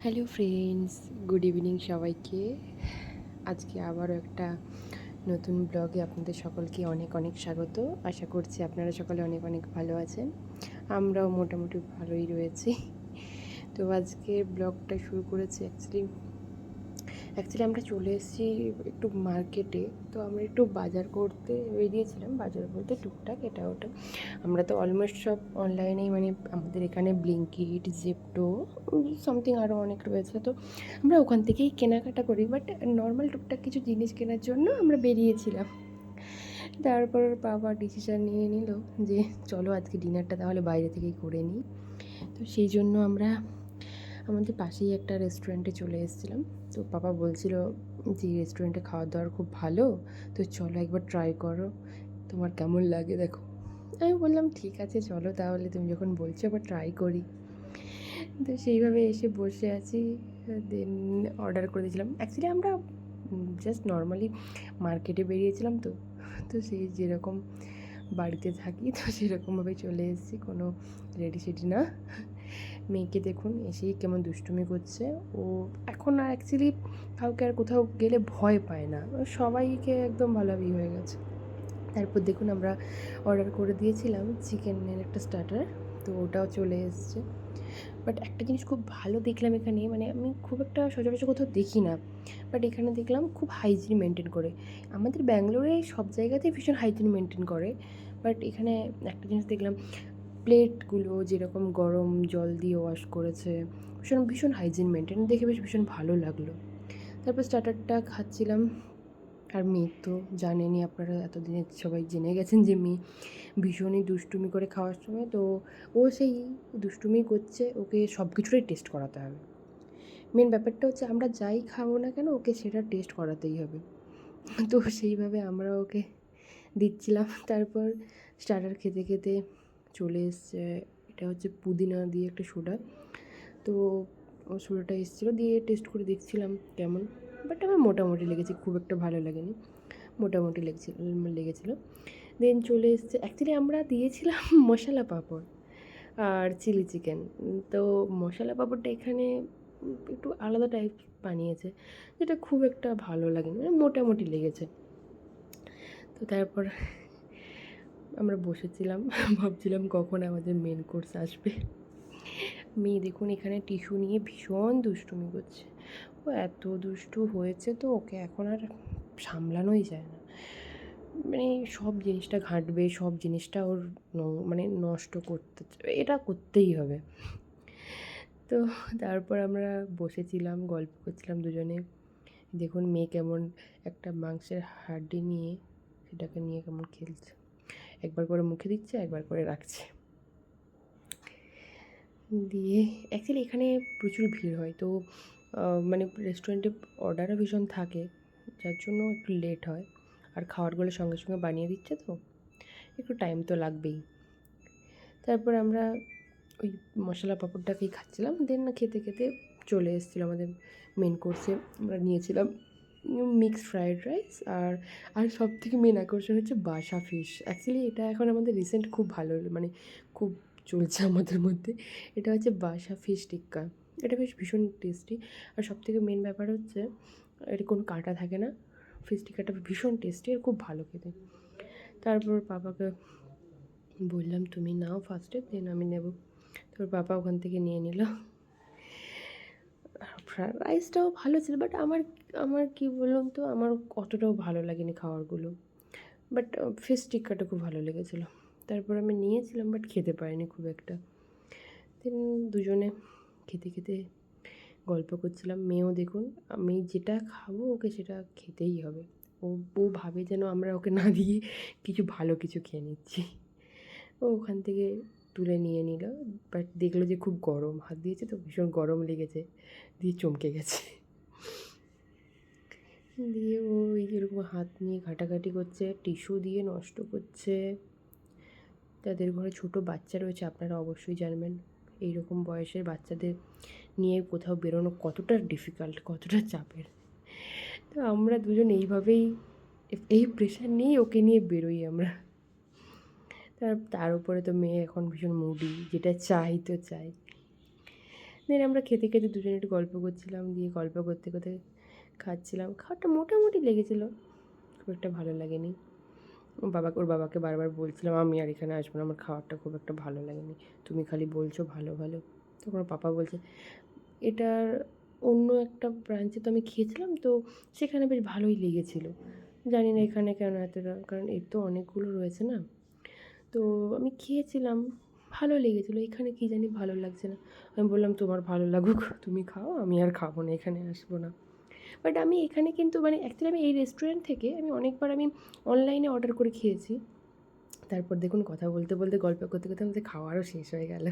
Hello friends good evening সবাইকে। আজকে আবারও একটা নতুন ব্লগে আপনাদের সকলকে অনেক অনেক স্বাগত। আশা করছি আপনারা সকলে অনেক অনেক ভালো আছেন। আমরাও মোটামুটি ভালোই রয়েছি। তো আজকের ব্লগটা শুরু করেছি অ্যাকচুয়ালি অ্যাকচুয়ালি আমরা চলে এসেছি একটু মার্কেটে তো আমরা একটু বাজার করতে বেরিয়েছিলাম। বাজার বলতে টুকটাক এটা ওটা। আমরা তো অলমোস্ট সব অনলাইনেই মানে আমাদের এখানে ব্লিঙ্কিট জেপটো সামথিং আরও অনেক রয়েছে। তো আমরা ওখান থেকেই কেনাকাটা করি। বাট নর্মাল টুকটাক কিছু জিনিস কেনার জন্য আমরা বেরিয়েছিলাম। তারপর বাবা ডিসিশান নিয়ে নিল যে, চলো আজকে ডিনারটা তাহলে বাইরে থেকেই করে নিই। তো সেই জন্য আমরা আমাদের পাশেই একটা রেস্টুরেন্টে চলে এসেছিলাম। তো বাবা বলছিল যে রেস্টুরেন্টে খাওয়া দাওয়ার খুব ভালো, তো চলো একবার ট্রাই করো। তোমার কেমন লাগে দেখো। আমি বললাম, ঠিক আছে, চলো তাহলে তুমি যখন বলছো একবার ট্রাই করি। তো সেইভাবে এসে বসে আছি। দেন অর্ডার করে দিয়েছিলাম। অ্যাকচুয়ালি আমরা জাস্ট নর্মালি মার্কেটে বেরিয়েছিলাম তো। তো সেই যেরকম বাড়িতে থাকি, তো সেরকমভাবে চলে এসেছি। কোনো রেডি সেডি না। মেয়েকে দেখুন, এসেই কেমন দুষ্টুমি করছে। ও এখন আর অ্যাকচুয়ালি কাউকে আর কোথাও গেলে ভয় পায় না। সবাইকে একদম ভালোভাবেই হয়ে গেছে। তারপর দেখুন আমরা অর্ডার করে দিয়েছিলাম চিকেনের একটা স্টার্টার তো ওটাও চলে এসছে। বাট একটা জিনিস খুব ভালো দেখলাম এখানে মানে আমি খুব একটা সচরাচর কোথাও দেখি না। বাট এখানে দেখলাম খুব হাইজিন মেনটেন করে। আমাদের ব্যাঙ্গালোরে সব জায়গাতেই ভীষণ হাইজিন মেনটেন করে। বাট এখানে একটা জিনিস দেখলাম প্লেটগুলো যেরকম গরম জল দিয়ে ওয়াশ করেছে, ভীষণ ভীষণ হাইজিন মেনটেন দেখে বেশ ভীষণ ভালো লাগল। তারপর স্টার্টারটা খাচ্ছিলাম। আর মেয়ে তো জানেনই আপনারা এতদিনে সবাই জেনে গেছেন যে মেয়ে ভীষণই দুষ্টুমি করে খাওয়ার সময়, তো ও সেই দুষ্টুমি করছে, ওকে সব কিছুটাই টেস্ট করাতে হবে। মেন ব্যাপারটা হচ্ছে আমরা যাই খাব না কেন, ওকে সেটা টেস্ট করাতেই হবে। তো সেইভাবে আমরা ওকে দিচ্ছিলাম। তারপর স্টার্টার খেতে খেতে চলে এসছে, এটা হচ্ছে পুদিনা দিয়ে একটা সোডা। তো সোডাটা এসেছিল, দিয়ে টেস্ট করে দেখছিলাম কেমন। বাট আমার মোটামুটি লেগেছে, খুব একটা ভালো লাগেনি। মোটামুটি লেগেছিল, লেগেছিলো। দেন চলে এসছে অ্যাকচুয়ালি আমরা দিয়েছিলাম মশলা পাঁপড় আর চিলি চিকেন তো মশলা পাঁপড়টা এখানে একটু আলাদা টাইপ বানিয়েছে, যেটা খুব একটা ভালো লাগেনি মানে মোটামুটি লেগেছে। তো তারপর আমরা বসেছিলাম, ভাবছিলাম কখন আমাদের মেন কোর্স আসবে। মেয়ে দেখুন এখানে টিস্যু নিয়ে ভীষণ দুষ্টুমি করছে। ও এত দুষ্টু হয়েছে তো, ওকে এখন আর সামলানোই যায় না। মানে সব জিনিসটা ঘাঁটবে, সব জিনিসটা ওর মানে নষ্ট করতে, এটা করতেই হবে। তো তারপর আমরা বসেছিলাম, গল্প করছিলাম দুজনে। দেখুন মেয়ে কেমন একটা মাংসের হাড্ডি নিয়ে, সেটাকে নিয়ে কেমন খেলছে। একবার করে মুখে দিচ্ছে, একবার করে রাখছে। দিয়ে অ্যাকচুয়ালি এখানে প্রচুর ভিড় হয়। তো মানে রেস্টুরেন্টে অর্ডারও ভীষণ থাকে, যার জন্য একটু লেট হয়। আর খাবারগুলো সঙ্গে সঙ্গে বানিয়ে দিচ্ছে তো, একটু টাইম তো লাগবেই। তারপর আমরা ওই মশলা পাঁপড়টাকেই খাচ্ছিলাম। দেন না খেতে খেতে চলে এসেছিল আমাদের মেন কোর্সে আমরা নিয়েছিলাম মিক্সড ফ্রায়েড রাইস আর আর সব থেকে মেন আকর্ষণ হচ্ছে বাসা ফিশ অ্যাকচুয়ালি এটা এখন আমাদের রিসেন্ট খুব ভালো মানে খুব চলছে আমাদের মধ্যে। এটা হচ্ছে বাসা ফিশ টিক্কা। এটা বেশ ভীষণ টেস্টি আর সব থেকে মেন ব্যাপার হচ্ছে, এর কোনো কাঁটা থাকে না। ফিশ টিক্কাটা ভীষণ টেস্টি আর খুব ভালো খেতে। তারপর বাবাকে বললাম, তুমি নাও ফার্স্টে দেন আমি নেব। তোর বাবা ওখান থেকে নিয়ে নিল। রাইসটাও ভালো ছিল বাট আমার আমার কি বললাম তো, আমার অতটাও ভালো লাগেনি খাওয়ারগুলো। বাট ফিশ টিক্কাটা খুব ভালো লেগেছিলো। তারপর আমি নিয়েছিলাম বাট খেতে পারিনি খুব একটা। দুজনে খেতে খেতে গল্প করছিলাম। মেয়েও দেখুন, আমি যেটা খাব ওকে সেটা খেতেই হবে। ও ও ভাবে যেন আমরা ওকে না দিয়ে কিছু ভালো কিছু খেয়ে নিচ্ছি। ও ওখান থেকে তুলে নিয়ে নিল। বাট দেখল যে খুব গরম, হাত দিয়েছে তো ভীষণ গরম লেগেছে, দিয়ে চমকে গেছে। দিয়ে ও এরকম হাত নিয়ে ঘাটাঘাটি করছে টিস্যু দিয়ে নষ্ট করছে। যাদের ঘরে ছোট বাচ্চা রয়েছে, আপনারা অবশ্যই জানবেন। এইরকম বয়সের বাচ্চাদের নিয়ে কোথাও বেরোনো কতটা ডিফিকাল্ট কতটা চাপের। তো আমরা দুজন এইভাবেই, এই প্রেশার নিয়েই ওকে নিয়ে বেরোই আমরা। তার তার উপরে তো মেয়ে এখন ভীষণ মুডি যেটা চাই তো চাই। দেন আমরা খেতে খেতে দুজনে একটু গল্প করছিলাম দিয়ে গল্প করতে করতে খাচ্ছিলাম। খাওয়াটা মোটামুটি লেগেছিলো, খুব একটা ভালো লাগেনি। ও বাবাকে ওর বাবাকে বারবার বলছিলাম, আমি আর এখানে আসব না, আমার খাবারটা খুব একটা ভালো লাগেনি। তুমি খালি বলছো ভালো ভালো। তখন পাপা বলছে, এটার অন্য একটা ব্রাঞ্চে তো আমি খেয়েছিলাম, তো সেখানে বেশ ভালোই লেগেছিলো। জানি না এখানে কেন এতটা, কারণ এর তো অনেকগুলো রয়েছে না। তো আমি খেয়েছিলাম, ভালো লেগেছিলো। এখানে কী জানি ভালো লাগছে না। আমি বললাম, তোমার ভালো লাগুক, তুমি খাও, আমি আর খাব না, এখানে আসব না। বাট আমি এখানে কিন্তু মানে অ্যাকচুয়ালি আমি এই রেস্টুরেন্ট থেকে আমি অনেকবার আমি অনলাইনে অর্ডার করে খেয়েছি। তারপর দেখুন কথা বলতে বলতে, গল্প করতে করতে আমাদের খাওয়ারও শেষ হয়ে গেল।